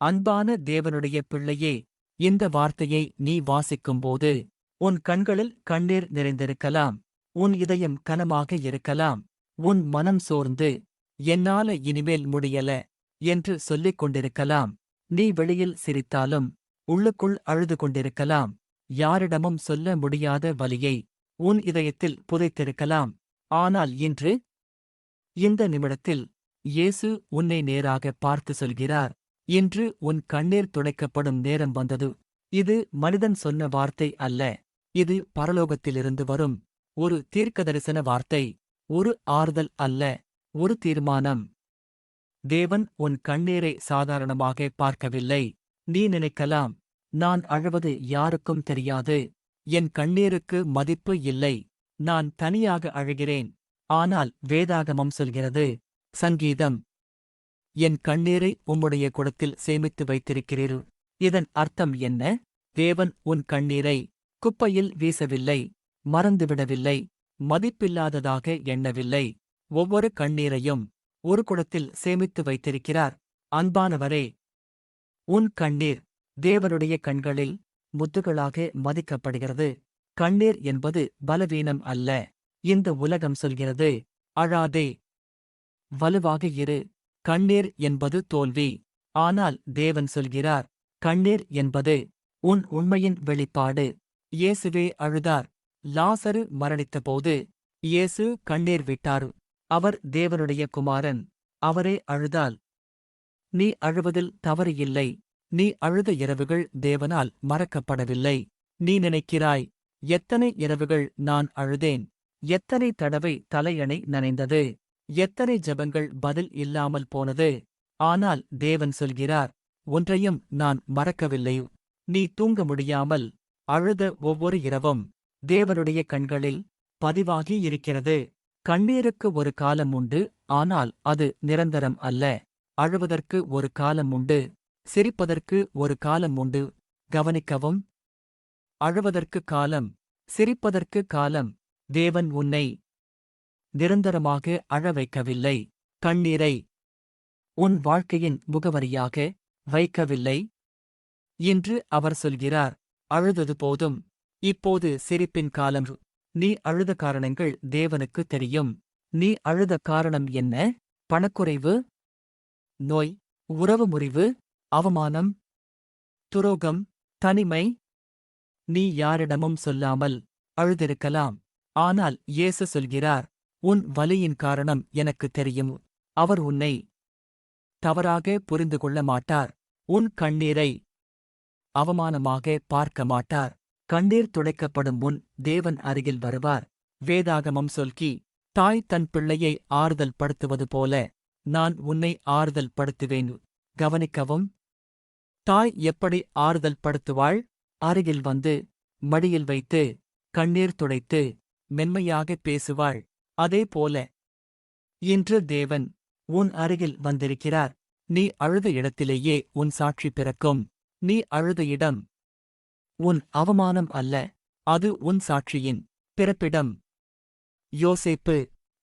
அன்பான தேவனுடைய பிள்ளையே இந்த வார்த்தையை நீ வாசிக்கும்போது உன் கண்களில் கண்ணீர் நிறைந்திருக்கலாம் உன் இதயம் கனமாக இருக்கலாம் உன் மனம் சோர்ந்து என்னால இனிமேல் முடியல என்று சொல்லிக் கொண்டிருக்கலாம். நீ வெளியில் சிரித்தாலும் உள்ளுக்குள் அழுது கொண்டிருக்கலாம் யாரிடமும் சொல்ல முடியாத வலியை உன் இதயத்தில் புதைத்திருக்கலாம். ஆனால் இன்று இந்த நிமிடத்தில் இயேசு உன்னை நேராக பார்த்து சொல்கிறார் இன்று உன் கண்ணீர் துடைக்கப்படும் நேரம் வந்தது. இது மனிதன் சொன்ன வார்த்தை அல்ல. இது பரலோகத்திலிருந்து வரும் ஒரு தீர்க்கதரிசன வார்த்தை. ஒரு ஆறுதல் அல்ல. ஒரு தீர்மானம். தேவன் உன் கண்ணீரை சாதாரணமாக பார்க்கவில்லை. நீ நினைக்கலாம் நான் அழுவது யாருக்கும் தெரியாது. என் கண்ணீருக்கு மதிப்பு இல்லை. நான் தனியாக அழுகிறேன். ஆனால் வேதாகமம் சொல்கிறது சங்கீதம் என் கண்ணீரை உம்முடைய குடத்தில் சேமித்து வைத்திருக்கிறீர். இதன் அர்த்தம் என்ன? தேவன் உன் கண்ணீரை குப்பையில் வீசவில்லை மறந்துவிடவில்லை மதிப்பில்லாததாக எண்ணவில்லை. ஒவ்வொரு கண்ணீரையும் ஒரு குடத்தில் சேமித்து வைத்திருக்கிறார். அன்பானவரே உன் கண்ணீர் தேவனுடைய கண்களில் முத்துகளாக மதிக்கப்படுகிறது. கண்ணீர் என்பது பலவீனம் அல்ல. இந்த உலகம் சொல்கிறது அழாதே வலுவாக இரு. கண்ணீர் என்பது தோல்வி. ஆனால் தேவன் சொல்கிறார் கண்ணீர் என்பது உன் உண்மையின் வெளிப்பாடு. இயேசுவே அழுதார். லாசரு மரணித்தபோது இயேசு கண்ணீர் விட்டார். அவர் தேவனுடைய குமாரன். அவரே அழுதால் நீ அழுவதில் தவறு இல்லை நீ அழுத இரவுகள் தேவனால் மறக்கப்படவில்லை. நீ நினைக்கிறாய் எத்தனை இரவுகள் நான் அழுதேன். எத்தனை தடவை தலையணை நனைந்தது. எத்தனை ஜெபங்கள் பதில் இல்லாமல் போனது? ஆனால் தேவன் சொல்கிறார் ஒன்றையும் நான் மறக்கவில்லை. நீ தூங்க முடியாமல் அழுத ஒவ்வொரு இரவும் தேவனுடைய கண்களில் பதிவாகி இருக்கிறது. கண்ணீருக்கு ஒரு காலம் உண்டு ஆனால் அது நிரந்தரம் அல்ல. அழுவதற்கு ஒரு காலம் உண்டு சிரிப்பதற்கு ஒரு காலம் உண்டு. கவனிக்கவும். அழுவதற்கு காலம் சிரிப்பதற்கு காலம். தேவன் உன்னை நிரந்தரமாக அழ வைக்கவில்லை. கண்ணீரை உன் வாழ்க்கையின் முகவரியாக வைக்கவில்லை. இன்று அவர் சொல்கிறார். அழுதது போதும். இப்போது சிரிப்பின் காலம். நீ அழுத காரணங்கள் தேவனுக்கு தெரியும். நீ அழுத காரணம் என்ன? பணக்குறைவு? நோய்? உறவு முறிவு? அவமானம்? துரோகம்? தனிமை? நீ யாரிடமும் சொல்லாமல் அழுதிருக்கலாம். ஆனால் இயேசு சொல்கிறார். உன் வலியின் காரணம் எனக்குத் தெரியும். அவர் உன்னை தவறாக புரிந்து கொள்ள மாட்டார். உன் கண்ணீரை அவமானமாக பார்க்க மாட்டார். கண்ணீர் துடைக்கப்படும் முன் தேவன் அருகில் வருவார். வேதாகமம் சொல்கி தாய் தன் பிள்ளையை ஆறுதல் படுத்துவது போல நான் உன்னை ஆறுதல் படுத்துவேன். கவனிக்கவும். தாய் எப்படி ஆறுதல் படுத்துவாள்? அருகில் வந்து மடியில் வைத்து கண்ணீர் துடைத்து மென்மையாக பேசுவாள். அதே போல இன்று தேவன் உன் அருகில் வந்திருக்கிறார். நீ அழுத இடத்திலேயே உன் சாட்சி பிறக்கும். நீ அழுத இடம் உன் அவமானம் அல்ல அது உன் சாட்சியின் பிறப்பிடம். யோசேப்பு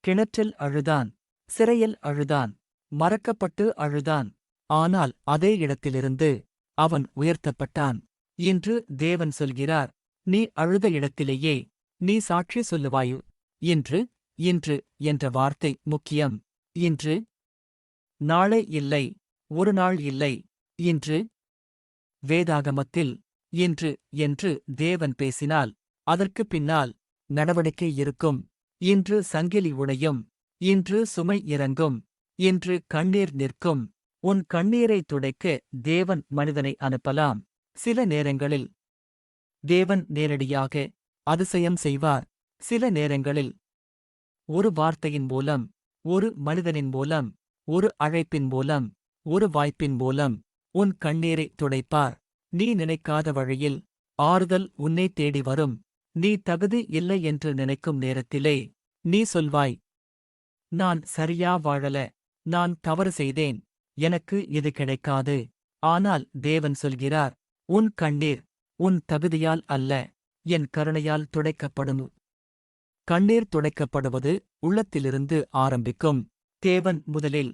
கிணற்றில் அழுதான் சிறையில் அழுதான் மறக்கப்பட்டு அழுதான். ஆனால் அதே இடத்திலிருந்து அவன் உயர்த்தப்பட்டான். என்று தேவன் சொல்கிறார் நீ அழுத இடத்திலேயே நீ சாட்சி சொல்லுவாயு? இன்று இன்று என்ற வார்த்தை முக்கியம். இன்று. நாளை இல்லை. ஒரு நாள் இல்லை. இன்று. வேதாகமத்தில் இன்று என்று தேவன் பேசினால் அதற்கு பின்னால் நடவடிக்கை இருக்கும். இன்று சங்கிலி உடையும். இன்று சுமை இறங்கும். இன்று கண்ணீர் நிற்கும். உன் கண்ணீரை துடைக்க தேவன் மனிதனை அனுப்பலாம். சில நேரங்களில் தேவன் நேரடியாக அதிசயம் செய்வார். சில நேரங்களில் ஒரு வார்த்தையின் மூலம் ஒரு மனிதனின் மூலம் ஒரு அழைப்பின் மூலம் ஒரு வாய்ப்பின் மூலம் உன் கண்ணீரை துடைப்பார். நீ நினைக்காத வழியில் ஆறுதல் உன்னை தேடி வரும். நீ தகுதி இல்லை என்று நினைக்கும் நேரத்திலே நீ சொல்வாய் நான் சரியா வாழல நான் தவறு செய்தேன் எனக்கு இது கிடைக்காது. ஆனால் தேவன் சொல்கிறார் உன் கண்ணீர் உன் தகுதியால் அல்ல என் கருணையால் துடைக்கப்படும். கண்ணீர் துடைக்கப்படுவது உள்ளத்திலிருந்து ஆரம்பிக்கும். தேவன் முதலில்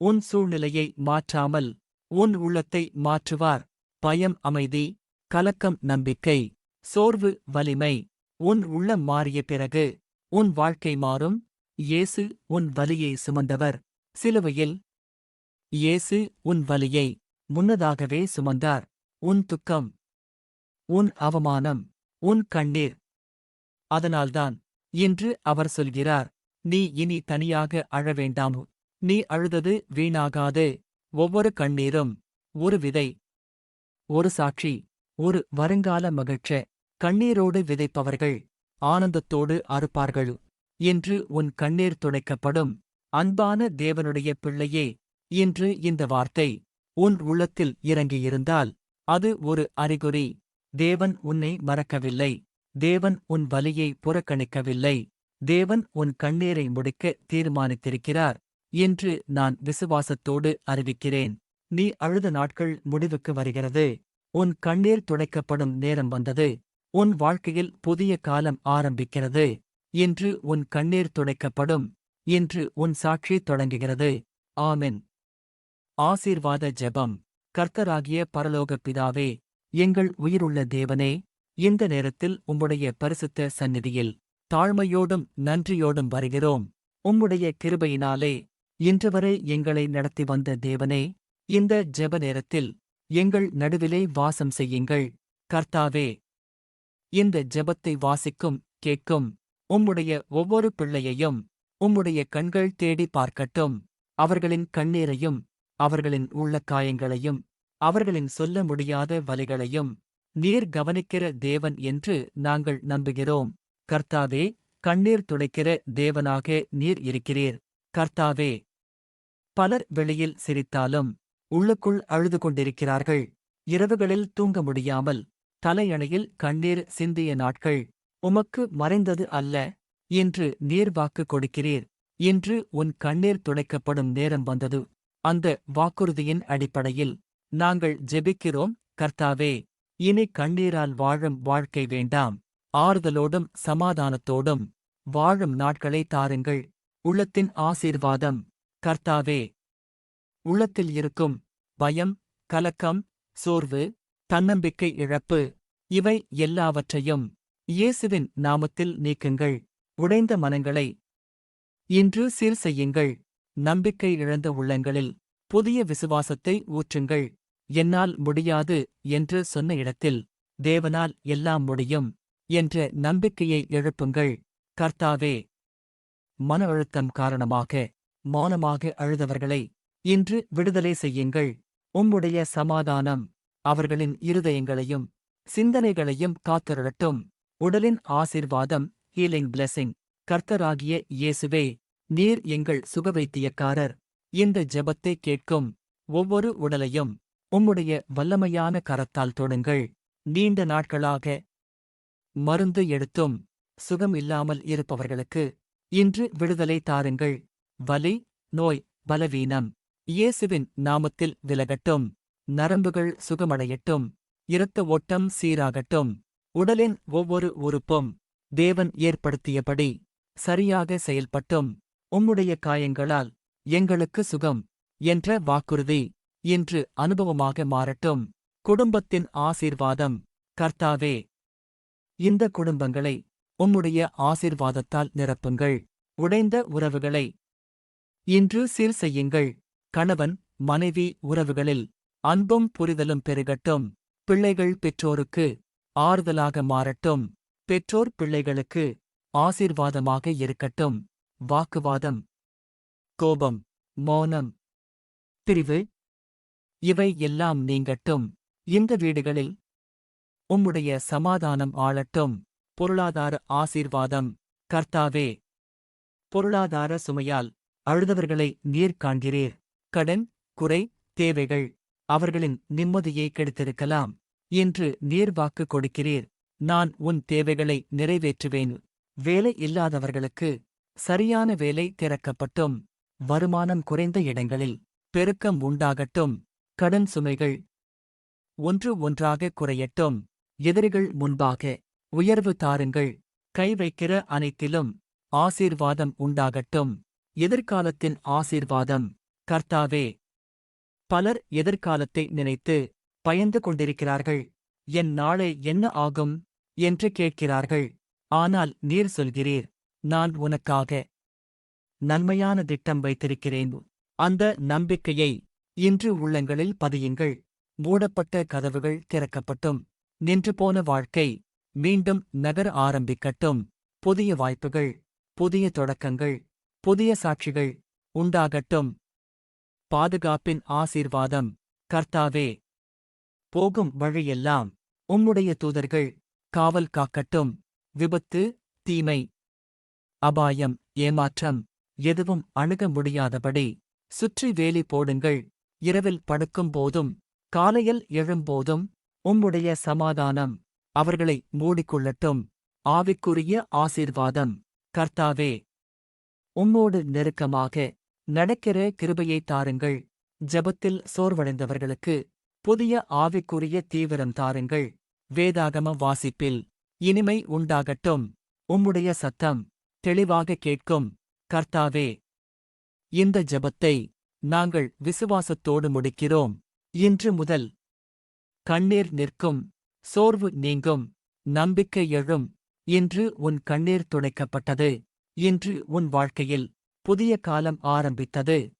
உன் சூழ்நிலையை மாற்றாமல் உன் உள்ளத்தை மாற்றுவார். பயம் அமைதி கலக்கம் நம்பிக்கை சோர்வு வலிமை. உன் உள்ளம் மாறிய பிறகு உன் வாழ்க்கை மாறும். இயேசு உன் வலியை சுமந்தவர். சிலுவையில் இயேசு உன் வலியை முன்னதாகவே சுமந்தார். உன் துக்கம் உன் அவமானம் உன் கண்ணீர் அதனால்தான் இன்று அவர் சொல்கிறார் நீ இனி தனியாக அழ வேண்டாம் நீ அழுதது வீணாகாது. ஒவ்வொரு கண்ணீரும் ஒரு விதை ஒரு சாட்சி ஒரு வருங்கால மகிழ்ச்ச. கண்ணீரோடு விதைப்பவர்கள் ஆனந்தத்தோடு அறுப்பார்கள். என்று உன் கண்ணீர் துடைக்கப்படும். அன்பான தேவனுடைய பிள்ளையே இன்று இந்த வார்த்தை உன் உள்ளத்தில் இறங்கியிருந்தால் அது ஒரு அறிகுறி. தேவன் உன்னை மறக்கவில்லை. தேவன் உன் வலியை புறக்கணிக்கவில்லை. தேவன் உன் கண்ணீரை முடிக்க தீர்மானித்திருக்கிறார் என்று நான் விசுவாசத்தோடு அறிவிக்கிறேன். நீ அழுத நாட்கள் முடிவுக்கு வருகிறது. உன் கண்ணீர் துடைக்கப்படும் நேரம் வந்தது. உன் வாழ்க்கையில் புதிய காலம் ஆரம்பிக்கிறது இன்று உன் கண்ணீர் துடைக்கப்படும் இன்று உன் சாட்சி தொடங்குகிறது. ஆமென். ஆசீர்வாத ஜெபம். கர்த்தராகிய பரலோக பிதாவே எங்கள் உயிருள்ள தேவனே இந்த நேரத்தில் உம்முடைய பரிசுத்த சந்நிதியில் தாழ்மையோடும் நன்றியோடும் வருகிறோம். உம்முடைய கிருபையினாலே இன்றுவரை எங்களை நடத்தி வந்த தேவனே இந்த ஜெப நேரத்தில் எங்கள் நடுவிலே வாசம் செய்யுங்கள். கர்த்தாவே இந்த ஜெபத்தை வாசிக்கும் கேட்கும் உம்முடைய ஒவ்வொரு பிள்ளையையும் உம்முடைய கண்கள் தேடி பார்க்கட்டும். அவர்களின் கண்ணீரையும் அவர்களின் உள்ள காயங்களையும் அவர்களின் சொல்ல முடியாத வலிகளையும் நீர் கவனிக்கிற தேவன் என்று நாங்கள் நம்புகிறோம். கர்த்தாவே கண்ணீர் துடைக்கிற தேவனாக நீர் இருக்கிறீர். கர்த்தாவே பலர் வெளியில் சிரித்தாலும் உள்ளுக்குள் அழுது கொண்டிருக்கிறார்கள். இரவுகளில் தூங்க முடியாமல் தலையணையில் கண்ணீர் சிந்திய நாட்கள் உமக்கு மறைந்தது அல்ல. இன்று நீர் வாக்கு கொடுக்கிறீர். இன்று உன் கண்ணீர் துடைக்கப்படும் நேரம் வந்தது. அந்த வாக்குறுதியின் அடிப்படையில் நாங்கள் ஜெபிக்கிறோம். கர்த்தாவே இனி கண்ணீரால் வாழும் வாழ்க்கை வேண்டாம். ஆறுதலோடும் சமாதானத்தோடும் வாழும் நாட்களை தாருங்கள். உள்ளத்தின் ஆசீர்வாதம். கர்த்தாவே உள்ளத்தில் இருக்கும் பயம் கலக்கம் சோர்வு தன்னம்பிக்கை இழப்பு இவை எல்லாவற்றையும் இயேசுவின் நாமத்தில் நீக்குங்கள். உடைந்த மனங்களை இன்று சீர் செய்யுங்கள் நம்பிக்கை இழந்த உள்ளங்களில் புதிய விசுவாசத்தை ஊற்றுங்கள். என்னால் முடியாது என்று சொன்ன இடத்தில் தேவனால் எல்லாம் முடியும் என்ற நம்பிக்கையை எழுப்புங்கள். கர்த்தாவே மன அழுத்தம் காரணமாக மௌனமாக அழுதவர்களை இன்று விடுதலை செய்யுங்கள். உம்முடைய சமாதானம் அவர்களின் இருதயங்களையும் சிந்தனைகளையும் காத்திரட்டும் உடலின் ஆசிர்வாதம் ஹீலிங் பிளெஸிங் கர்த்தராகிய இயேசுவே நீர் எங்கள் சுகவைத்தியக்காரர். இந்த ஜெபத்தை கேட்கும் ஒவ்வொரு உடலையும் உம்முடைய வல்லமையான கரத்தால் தொடுங்கள். நீண்ட நாட்களாக மருந்து எடுத்தும் சுகம் இல்லாமல் இருப்பவர்களுக்கு இன்று விடுதலை தாருங்கள். வலி நோய் பலவீனம் இயேசுவின் நாமத்தில் விலகட்டும். நரம்புகள் சுகமடையட்டும். இரத்த ஓட்டம் சீராகட்டும். உடலின் ஒவ்வொரு உறுப்பும் தேவன் ஏற்படுத்தியபடி சரியாக செயல்பட்டும். உம்முடைய காயங்களால் எங்களுக்கு சுகம் என்ற வாக்குறுதி. இன்று அனுபவமாக மாறட்டும். குடும்பத்தின் ஆசீர்வாதம். கர்த்தாவே இந்த குடும்பங்களை உம்முடைய ஆசீர்வாதத்தால் நிரப்புங்கள். உடைந்த உறவுகளை இன்று சீர் செய்யுங்கள். கணவன் மனைவி உறவுகளில் அன்பும் புரிதலும் பெருகட்டும். பிள்ளைகள் பெற்றோருக்கு ஆறுதலாக மாறட்டும். பெற்றோர் பிள்ளைகளுக்கு ஆசீர்வாதமாக இருக்கட்டும். வாக்குவாதம் கோபம் மௌனம் பிரிவு இவை எல்லாம் நீங்கட்டும். இந்த வீடுகளில் உம்முடைய சமாதானம் ஆளட்டும். பொருளாதார ஆசீர்வாதம். கர்த்தாவே பொருளாதார சுமையால் அழுதவர்களை நீர் காண்கிறீர். கடன் குறை தேவைகள் அவர்களின் நிம்மதியை கெடுத்திருக்கலாம். இன்று நீர் வாக்கு கொடுக்கிறீர். நான் உன் தேவைகளை நிறைவேற்றுவேன். வேலை இல்லாதவர்களுக்கு சரியான வேலை திறக்கப்பட்டும். வருமானம் குறைந்த இடங்களில் பெருக்கம் உண்டாகட்டும். கடன் சுமைகள். ஒன்று ஒன்றாக குறையட்டும். எதிரிகள் முன்பாக உயர்வு தாருங்கள். கை வைக்கிற அனைத்திலும் ஆசீர்வாதம் உண்டாகட்டும். எதிர்காலத்தின் ஆசீர்வாதம். கர்த்தாவே பலர் எதிர்காலத்தை நினைத்து பயந்து கொண்டிருக்கிறார்கள். என் நாளை என்ன ஆகும்? என்று கேட்கிறார்கள். ஆனால் நீர் சொல்கிறீர். நான் உனக்காக நன்மையான திட்டம் வைத்திருக்கிறேன். அந்த நம்பிக்கையை இன்று உள்ளங்களில் பதியுங்கள். மூடப்பட்ட கதவுகள் திறக்கப்பட்டும். நின்று போன வாழ்க்கை மீண்டும் நகர ஆரம்பிக்கட்டும். புதிய வாய்ப்புகள் புதிய தொடக்கங்கள் புதிய சாட்சிகள் உண்டாகட்டும். பாதுகாப்பின் ஆசீர்வாதம் கர்த்தாவே போகும் வழியெல்லாம் உம்முடைய தூதர்கள் காவல் காக்கட்டும். விபத்து தீமை அபாயம் ஏமாற்றம் எதுவும் அணுக முடியாதபடி சுற்றி வேலி போடுங்கள். இரவில் படுக்கும் போதும் காலையில் எழும்போதும் உம்முடைய சமாதானம் அவர்களை மூடிக்கொள்ளட்டும். ஆவிக்குரிய ஆசீர்வாதம் கர்த்தாவே உம்மோடு நெருக்கமாக நடக்கிற கிருபையை தாருங்கள். ஜெபத்தில் சோர்வடைந்தவர்களுக்கு புதிய ஆவிக்குரிய தீவிரம் தாருங்கள். வேதாகம வாசிப்பில் இனிமை உண்டாகட்டும். உம்முடைய சத்தம் தெளிவாக கேட்கும். கர்த்தாவே இந்த ஜெபத்தை நாங்கள் விசுவாசத்தோடு முடிக்கிறோம். இன்று முதல் கண்ணீர் நிற்கும் சோர்வு நீங்கும் நம்பிக்கை எழும். இன்று உன் கண்ணீர் துடைக்கப்பட்டது. இன்று உன் வாழ்க்கையில் புதிய காலம் ஆரம்பித்தது.